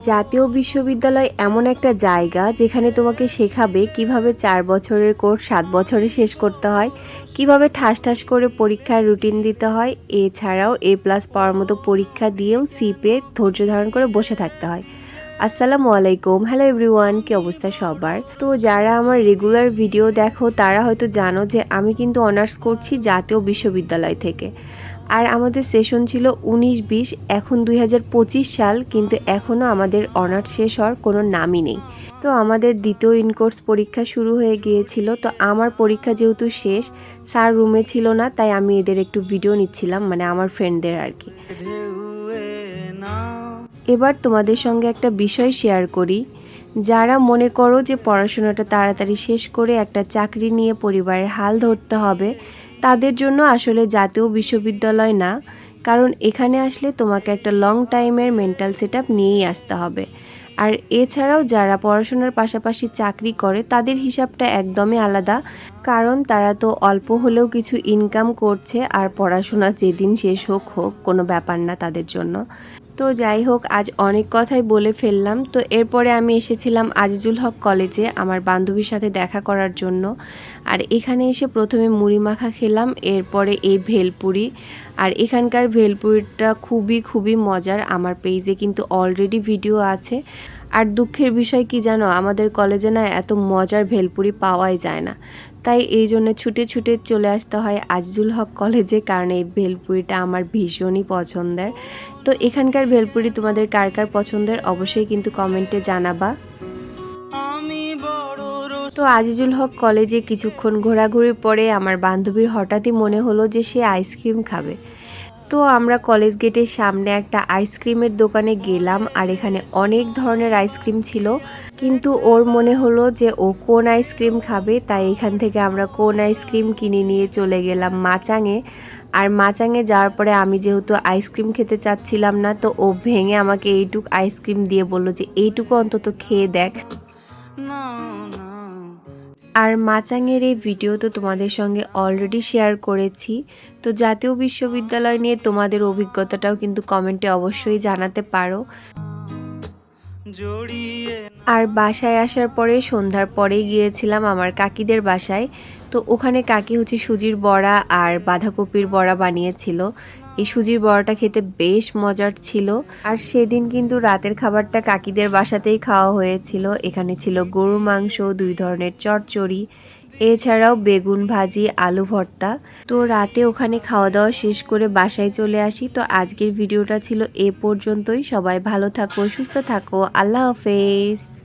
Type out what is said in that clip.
জাতীয় বিশ্ববিদ্যালয় এমন একটা জায়গা যেখানে তোমাকে শেখাবে কীভাবে চার বছরের কোর্স সাত বছরে শেষ করতে হয়, কীভাবে ঠাস ঠাস করে পরীক্ষার রুটিন দিতে হয়, এছাড়াও এ প্লাস পাওয়ার মতো পরীক্ষা দিয়েও সি ধৈর্য ধারণ করে বসে থাকতে হয়। আসসালামু আলাইকুম। হ্যালো এভরিওয়ান কি অবস্থা সবার? তো যারা আমার রেগুলার ভিডিও দেখো, তারা হয়তো জানো যে আমি কিন্তু অনার্স করছি জাতীয় বিশ্ববিদ্যালয় থেকে। আর আমাদের সেশন ছিল উনিশ বিশ, এখন দুই হাজার পঁচিশ সাল, কিন্তু এখনও আমাদের অনার্স শেষ হওয়ার কোনো নামই নেই। তো আমাদের দ্বিতীয় ইনকোর্স পরীক্ষা শুরু হয়ে গিয়েছিল, তো আমার পরীক্ষা যেহেতু শেষ, স্যার রুমে ছিল না, তাই আমি এদের একটু ভিডিও নিচ্ছিলাম মানে আমার ফ্রেন্ডদের আর কি। এবার তোমাদের সঙ্গে একটা বিষয় শেয়ার করি। যারা মনে করো যে পড়াশোনাটা তাড়াতাড়ি শেষ করে একটা চাকরি নিয়ে পরিবারের হাল ধরতে হবে তাদের জন্য আসলে জাতীয় বিশ্ববিদ্যালয় না, কারণ এখানে আসলে তোমাকে একটা লং টাইমের মেন্টাল সেট নিয়েই আসতে হবে। আর এছাড়াও যারা পড়াশোনার পাশাপাশি চাকরি করে, তাদের হিসাবটা একদমই আলাদা, কারণ তারা তো অল্প হলেও কিছু ইনকাম করছে, আর পড়াশোনা যেদিন শেষ হোক হোক, কোনো ব্যাপার না তাদের জন্য। তো যাই হোক, আজ অনেক কথাই বলে ফেললাম। তো এরপরে আমি এসেছিলাম আজিজুল হক কলেজে আমার বান্ধবীর সাথে দেখা করার জন্য। আর এখানে এসে প্রথমে মুড়ি মাখা খেলাম, এরপরে এই ভেলপুরি। আর এখানকার ভেলপুরিটা খুবই খুবই মজার। আমার পেজে কিন্তু অলরেডি ভিডিও আছে। আর দুঃখের বিষয় কি জানো? আমাদের কলেজে না এত মজার ভেলপুরি পাওয়াই যায় না। তাই এই জন্য ছুটে ছুটে চলে আসতে হয় আজিজুল হক কলেজে কারণ এই ভেলপুরিটা আমার ভীষণই পছন্দের। তো এখানকার ভেলপুরি তোমাদের কার কার পছন্দের? অবশ্যই কিন্তু কমেন্টে জানাবা। তো আজিজুল হক কলেজে কিছুক্ষণ ঘোরাঘুরির পরে আমার বান্ধবীর হঠাৎই মনে হলো যে সে আইসক্রিম খাবে। তো আমরা কলেজ গেটের সামনে একটা আইসক্রিমের দোকানে গেলাম আর এখানে অনেক ধরনের আইসক্রিম ছিল। কিন্তু ওর মনে হলো যে ও কোন আইসক্রিম খাবে, তাই এখান থেকে আমরা কোন আইসক্রিম কিনে নিয়ে চলে গেলাম মাচাঙে। আর মাচাঙে যাওয়ার পরে আমি যেহেতু আইসক্রিম খেতে চাচ্ছিলাম না, তো ও ভেঙে আমাকে এইটুক আইসক্রিম দিয়ে বলল যে এইটুকু অন্তত খেয়ে দেখ। আর মাচাঙের এই ভিডিও তো তোমাদের সঙ্গে অলরেডি শেয়ার করেছি। তো জাতীয় বিশ্ববিদ্যালয় নিয়ে তোমাদের অভিজ্ঞতাটাও কিন্তু কমেন্টে অবশ্যই জানাতে পারো। আর বাসায় আসার পরে, সন্ধ্যার পরে গিয়েছিলাম আমার কাকিদের বাসায়। তো ওখানে কাকি হচ্ছে সুজির বড়া আর বাঁধাকপির বড়া বানিয়েছিল। এই সুজির বড়াটা খেতে বেশ মজার ছিল। আর সেদিন কিন্তু রাতের খাবারটা কাকিদের বাসাতেই খাওয়া হয়েছিল। এখানে ছিল গরু মাংস, দুই ধরনের চটচড়ি এছাড়াও বেগুন ভাজি, আলু ভর্তা। তো রাতে ওখানে খাওয়া দাওয়া শেষ করে বাসায় চলে আসি। তো আজকের ভিডিওটা ছিল এ পর্যন্তই। সবাই ভালো থাকো, সুস্থ থাকো। আল্লাহ হাফেজ।